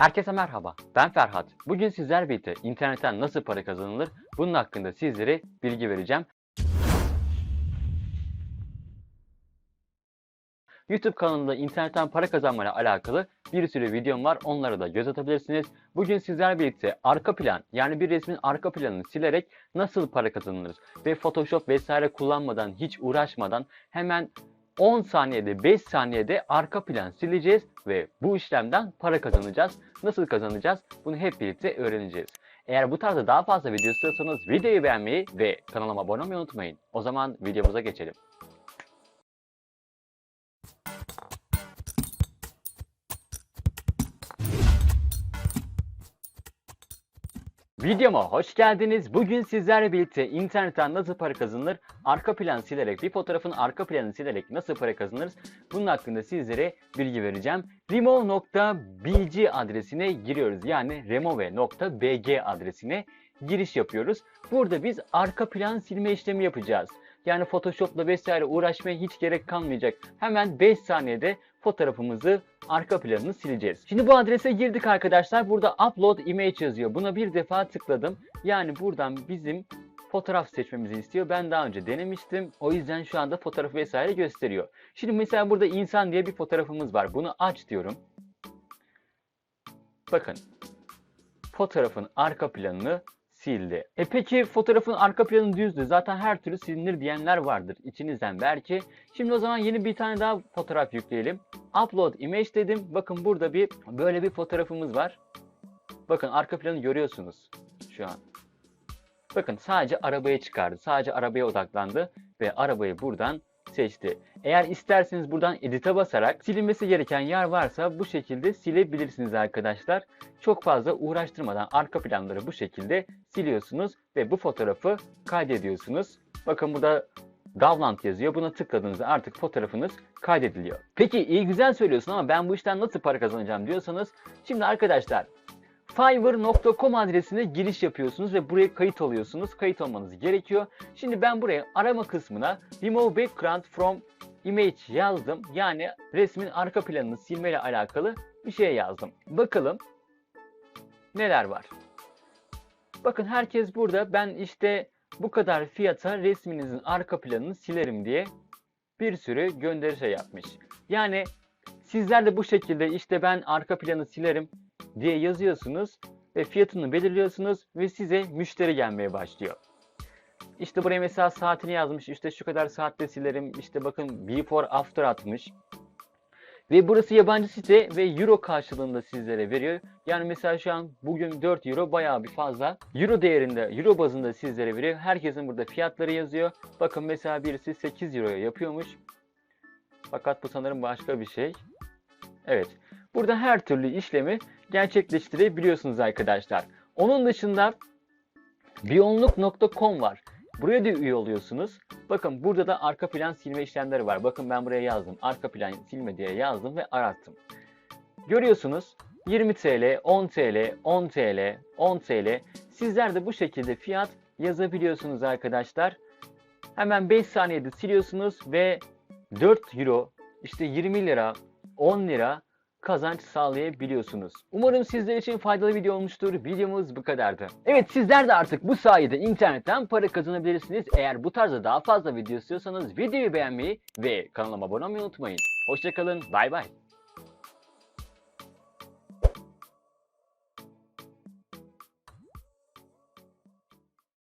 Herkese merhaba, ben Ferhat. Bugün sizler birlikte internetten nasıl para kazanılır bunun hakkında sizlere bilgi vereceğim. YouTube kanalımda internetten para kazanmayla alakalı bir sürü videom var. Onlara da göz atabilirsiniz. Bugün sizler birlikte arka plan yani bir resmin arka planını silerek nasıl para kazanılır ve Photoshop vesaire kullanmadan hiç uğraşmadan hemen 10 saniyede 5 saniyede arka plan sileceğiz ve bu işlemden para kazanacağız. Nasıl kazanacağız? Bunu hep birlikte öğreneceğiz. Eğer bu tarzda daha fazla video istiyorsanız videoyu beğenmeyi ve kanalıma abone olmayı unutmayın. O zaman videomuza geçelim. Videoma hoş geldiniz. Bugün sizlerle birlikte internetten nasıl para kazanılır, arka plan silerek, bir fotoğrafın arka planını silerek nasıl para kazanırız bunun hakkında sizlere bilgi vereceğim. remove.bg adresine giriyoruz. Yani remove.bg adresine giriş yapıyoruz. Burada biz arka plan silme işlemi yapacağız. Yani Photoshop'la vesaire uğraşmaya hiç gerek kalmayacak. Hemen 5 saniyede fotoğrafımızı arka planını sileceğiz. Şimdi bu adrese girdik arkadaşlar. Burada upload image yazıyor. Buna bir defa tıkladım. Yani buradan bizim fotoğraf seçmemizi istiyor. Ben daha önce denemiştim. O yüzden şu anda fotoğrafı vesaire gösteriyor. Şimdi mesela burada insan diye bir fotoğrafımız var. Bunu aç diyorum. Bakın. Fotoğrafın arka planını sildi. E peki fotoğrafın arka planı düzdü. Zaten her türlü silinir diyenler vardır içinizden belki. Şimdi o zaman yeni bir tane daha fotoğraf yükleyelim. Upload image dedim. Bakın burada bir böyle bir fotoğrafımız var. Bakın arka planı görüyorsunuz şu an. Bakın sadece arabaya çıkardı. Sadece arabaya odaklandı ve arabayı buradan seçti. Eğer isterseniz buradan edit'e basarak silinmesi gereken yer varsa bu şekilde silebilirsiniz arkadaşlar. Çok fazla uğraştırmadan arka planları bu şekilde siliyorsunuz ve bu fotoğrafı kaydediyorsunuz. Bakın burada Davlant yazıyor. Buna tıkladığınızda artık fotoğrafınız kaydediliyor. Peki iyi güzel söylüyorsun ama ben bu işten nasıl para kazanacağım diyorsanız şimdi arkadaşlar Fiverr.com adresine giriş yapıyorsunuz ve buraya kayıt oluyorsunuz. Kayıt olmanız gerekiyor. Şimdi ben buraya arama kısmına remove background from image yazdım. Yani resmin arka planını silmeyle alakalı bir şey yazdım. Bakalım neler var. Bakın herkes burada ben işte bu kadar fiyata resminizin arka planını silerim diye bir sürü gönderi şey yapmış. Yani sizler de bu şekilde işte ben arka planı silerim diye yazıyorsunuz ve fiyatını belirliyorsunuz ve size müşteri gelmeye başlıyor. İşte buraya mesela saatini yazmış. İşte şu kadar saatte silerim. İşte bakın before after atmış. Ve burası yabancı site ve euro karşılığında sizlere veriyor. Yani mesela şu an bugün 4 euro bayağı bir fazla. Euro değerinde, euro bazında sizlere veriyor. Herkesin burada fiyatları yazıyor. Bakın mesela birisi 8 euroya yapıyormuş. Fakat bu sanırım başka bir şey. Evet. Burada her türlü işlemi gerçekleştirebiliyorsunuz arkadaşlar. Onun dışında biyonluk.com var. Buraya da üye oluyorsunuz. Bakın burada da arka plan silme işlemleri var. Bakın ben buraya yazdım. Arka plan silme diye yazdım ve arattım. Görüyorsunuz 20 TL, 10 TL, 10 TL, 10 TL. Sizler de bu şekilde fiyat yazabiliyorsunuz arkadaşlar. Hemen 5 saniyede siliyorsunuz ve 4 euro, işte 20 lira, 10 lira kazanç sağlayabiliyorsunuz. Umarım sizler için faydalı video olmuştur. Videomuz bu kadardı. Evet sizler de artık bu sayede internetten para kazanabilirsiniz. Eğer bu tarzda daha fazla video istiyorsanız videoyu beğenmeyi ve kanalıma abone olmayı unutmayın. Hoşçakalın, bay bay.